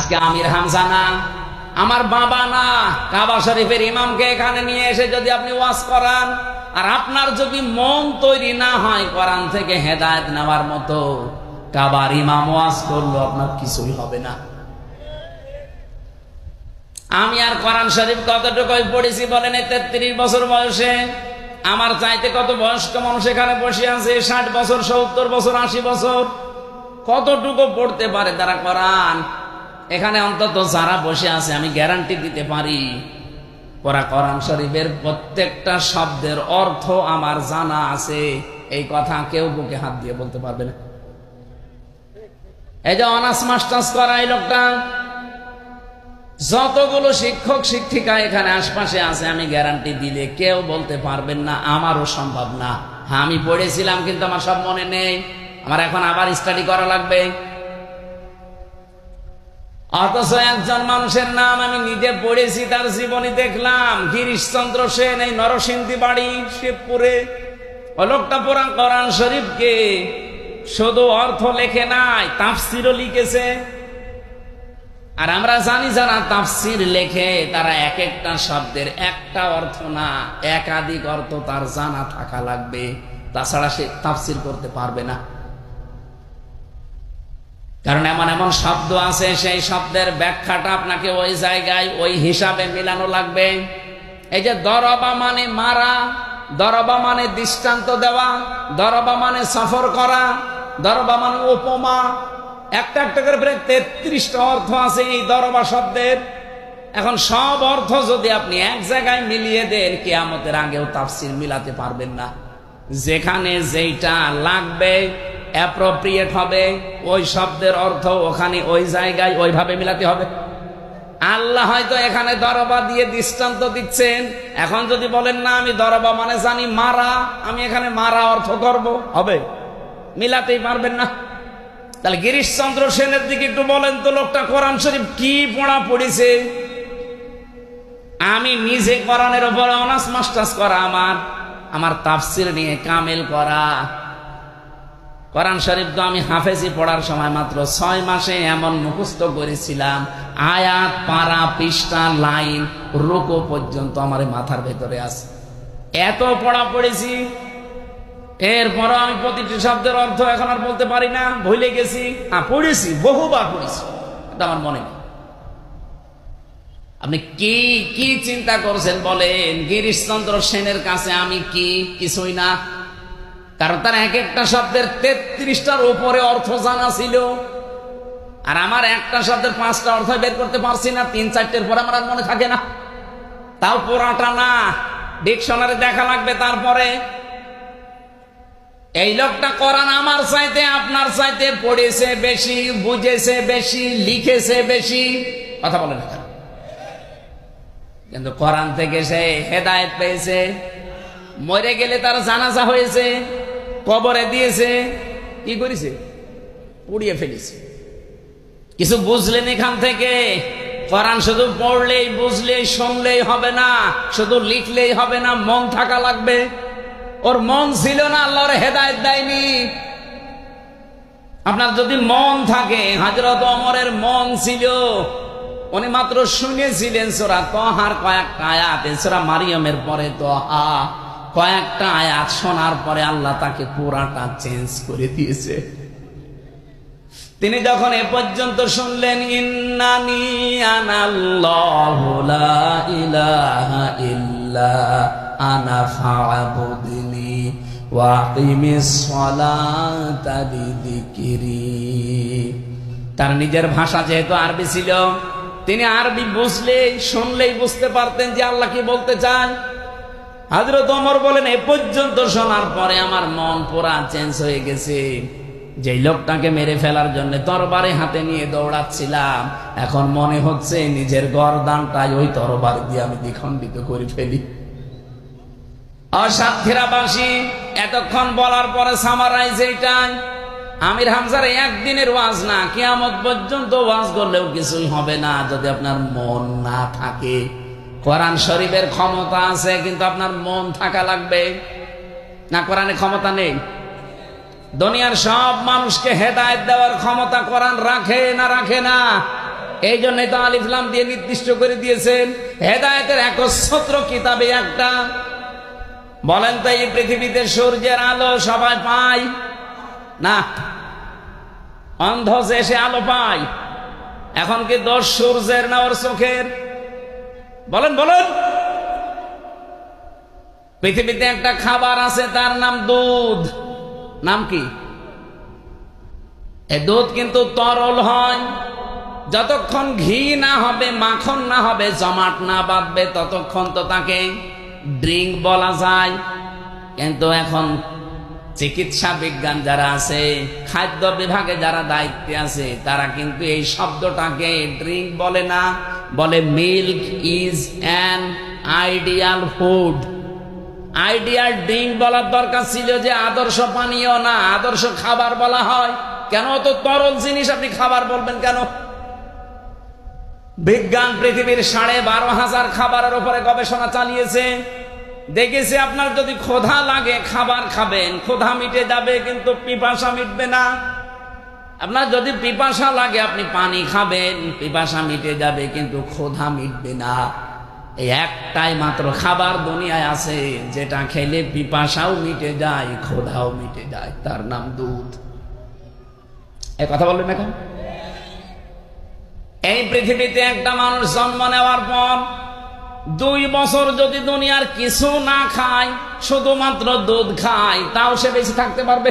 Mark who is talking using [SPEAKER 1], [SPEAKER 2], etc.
[SPEAKER 1] আজকে আমির হামজা না। আমার বাবা না। কাবা শরীফের ইমামকে এখানে নিয়ে এসে যদি আপনি ওয়াজ করান, আর আপনার যদি মন তৈরি না হয় কোরআন থেকে হেদায়েত নেওয়ার মতো, কাবার ইমাম ওয়াজ করল আপনার কিছুই হবে না। আমি আর কোরআন শরীফ কতটুকু পড়েছি বলেন তেত্রিশ বছর বয়সে? আমার চাইতে কত বয়স্ক মানুষ এখানে বসে আছে? ষাট বছর, সত্তর বছর, আশি বছর? কতটুকু পড়তে পারে তারা কোরআন? এখানে অন্তত যারা বসে আছে, আমি গ্যারান্টি দিতে পারি, ওরা কোরআন শরীফের প্রত্যেকটা শব্দের অর্থ আমার জানা আছে। এই কথা কেউ বুকে হাত দিয়ে বলতে পারবে না। এই যে অনার্স মাস্টার্স করা এই লোকটা, যতগুলো শিক্ষক শিক্ষিকা এখানে আশপাশে আছে, আমি গ্যারান্টি দিলে কেউ বলতে পারবেন না, আমারও সম্ভব না। হ্যাঁ আমি পড়েছিলাম কিন্তু আমার সব মনে নেই, আমার এখন আবার স্টাডি করা লাগবে। অথচ একজন মানুষের নাম আমি নিজে পড়েছি, তার জীবনী দেখলাম। গিরিশচন্দ্র সেন, এই নরসিংদী বাড়ি শিবপুরে ও লোকটা পুরা কোরআন শরীফকে শুধু অর্থ লেখে নাই, তাফসিরও লিখেছে। আর আমরা জানি যারা তাফসির লেখে, তারা এক একটা শব্দের একটা অর্থ না, একাধিক অর্থ তার জানা থাকা লাগবে। তাছাড়া সে তাফসির করতে পারবে না। কারণ এমন এমন শব্দ আছে, সেই শব্দের ব্যাখ্যাটা আপনাকে ওই জায়গায়, ওই হিসাবে মিলানো লাগবে। এই যে দরবা মানে মারা, দরবা মানে দৃষ্টান্ত দেওয়া, দরবা মানে সফর করা, দরবা মানে উপমা। একটা একটা করে প্রায় তেত্রিশটা অর্থ আছে এই দরবা শব্দের। এখন সব অর্থ যদি আপনি এক জায়গায় মিলিয়ে দেন, কেয়ামতের আগেও তাফসির মিলাতে পারবেন না। যেখানে যেইটা লাগবে অ্যাপ্রোপ্রিয়েট হবে, ওই শব্দের অর্থ ওখানে ওই জায়গায় ওইভাবে মিলাতে হবে। আল্লাহ হয়তো এখানে দরবা দিয়ে দৃষ্টান্ত দিচ্ছেন। এখন যদি বলেন, না, আমি দরবা মানে জানি মারা, আমি এখানে মারা অর্থ করব হবে। মিলাতেই পারবেন না। তাহলে গিরিশচন্দ্র সেনের দিকে একটু বলেন তো, লোকটা কোরআন শরীফ কি পড়া পড়েছে? আমি নিজে কোরআনের ওপরে অনার্স মাস্টার্স করা, আমার আমার তাফসির নিয়ে কামেল করা। কোরআন শরীফ তো আমি হাফেজি পড়ার সময় মাত্র ছয় মাসে এমন মুখস্থ করেছিলাম। আয়াত, পারা, পৃষ্ঠা, লাইন, রোকো পর্যন্ত আমার মাথার ভেতরে আছে। এত পড়া পড়েছি, এরপরও আমি প্রতিটি শব্দের অর্থ এখন আর বলতে পারি না, ভুলে গেছি। হ্যাঁ পড়েছি, বহুবার পড়েছি, এটা আমার মনে নেই। আপনি কি কি চিন্তা করছেন বলেন? গিরিশচন্দ্র সেনের কাছে আমি কি কিছুই না। কারণ তার এক একটা শব্দের তেত্রিশটার উপরে অর্থ জানা ছিল। আর আমার একটা শব্দের পাঁচটা অর্থ বের করতে পারছি না, তিন চারটের পরে আমার আর মনে থাকে না। তাও পুরাটা না, ডিকশনারি দেখা লাগবে তারপরে। এই লোকটা কোরআন আমার চাইতে, আপনার চাইতে পড়েছে বেশি, বুঝেছে বেশি, লিখেছে বেশি। কথা বলে না কিন্তু কোরআন থেকে সে হেদায়েত পেয়েছে। মরে গেলে তার জানাজা হয়েছে। কবরে দিয়েছে, কি করেছে? পুড়িয়ে ফেলেছে। কিছু বুঝলেন এখান থেকে? কোরআন শুধু পড়লেই বুঝলেই শুনলেই হবে না, শুধু লিখলেই হবে না, মন থাকা লাগবে। ওর মন ছিল না, আল্লাহর হেদায়ত দেয়নি। আপনার যদি মন থাকে হাজরত অমরের মন ছিল, উনি মাত্র শুনেছিলেন সোরা তহার কয়েকটা আয়াত সোরা মারিয়মের পরে তহা। কয়েকটা আয়াত শোনার পরে আল্লাহ তাকে পুরাটা চেঞ্জ করে দিয়েছে। তিনি যখন এ পর্যন্ত শুনলেন, ইন্নানি আনাল্লাহু ইল্লা আনা তার নিজের ভাষা যেহেতু আরবি ছিল, তিনি আরবি বুঝলেই, শুনলেই বুঝতে পারতেন যে আল্লাহ কি বলতে চায়। হাজরত ওমর বলেন, এ পর্যন্ত শোনার পরে আমার মন পুরা চেঞ্জ হয়ে গেছে। যে লোকটাকে মেরে ফেলার জন্য তরবারে হাতে নিয়ে দৌড়াচ্ছিলাম, এখন মনে হচ্ছে নিজের গরদানটাই ওই তরবার দিয়ে আমি দ্বিখণ্ডিত করে ফেলি। অসাক্ষীরাবাসী এতক্ষণ বলার পরে সামারাইজ এইটাই। আমির হামজার একদিনের ওয়াজ না, কেয়ামত পর্যন্ত ওয়াজ করলেও কিছুই হবে না, যদি আপনার মন না থাকে। কোরআন শরীফের ক্ষমতা আছে, কিন্তু আপনার মন থাকা লাগবে। না, কোরআনে ক্ষমতা নেই। দুনিয়ার সব মানুষকে হেদায়ত দেওয়ার ক্ষমতা কোরআন রাখে না রাখে না। এই জন্যই তো আলিফলাম দিয়ে নির্দিষ্ট করে দিয়েছেন, হেদায়তের একচ্ছত্র কিতাবে একটা। বলেন তো, এই পৃথিবীতে সূর্যের আলো সবাই পায়? না। অন্ধ যে সে আলো পায়। এখন কি দোষ সূর্যের না ওর চোখের? বলেন বলেন। পৃথিবীতে একটা খাবার আছে, তার নাম দুধ। নাম কি? এ দুধ কিন্তু তরল হয়। যতক্ষণ ঘি না হবে, মাখন না হবে, জমাট না বাঁধবে, ততক্ষণ তো তাকে ড্রিঙ্ক বলা যায়। কিন্তু এখন চিকিৎসা বিজ্ঞান যারা আছে, খাদ্য বিভাগে যারা দায়িত্বে আছে, তারা কিন্তু এই শব্দটাকে ড্রিঙ্ক বলে না। বলে milk is an ideal food. Ideal drink বলার দরকার ছিল যে আদর্শ পানীয় না, আদর্শ খাবার বলা হয়। কেন তো তরল জিনিস আপনি খাবার বলবেন কেন? বিজ্ঞান পৃথিবীর সাড়ে বারো হাজার খাবারের উপরে গবেষণা চালিয়েছে। দেখেছে আপনার যদি ক্ষোধা লাগে, খাবার খাবেন। ক্ষোধা মিটে যাবে, কিন্তু পিপাসা মিটবে না। আপনার যদি পিপাসা লাগে, আপনি পানি খাবেন, পিপাসা মিটে যাবে, কিন্তু ক্ষোধা মিটবে না। এই একটাই মাত্র খাবার দুনিয়ায় আছে, যেটা খেলে পিপাসাও মিটে যায়, ক্ষোধাও মিটে যায়। তার নাম দুধ। এ কথা বললেন এখন? এই পৃথিবীতে একটা মানুষ জন্ম নেওয়ার পর দুই বছর যদি দুনিয়ার কিছু না খায়, শুধুমাত্র দুধ খায়, তাও সে বেঁচে থাকতে পারবে?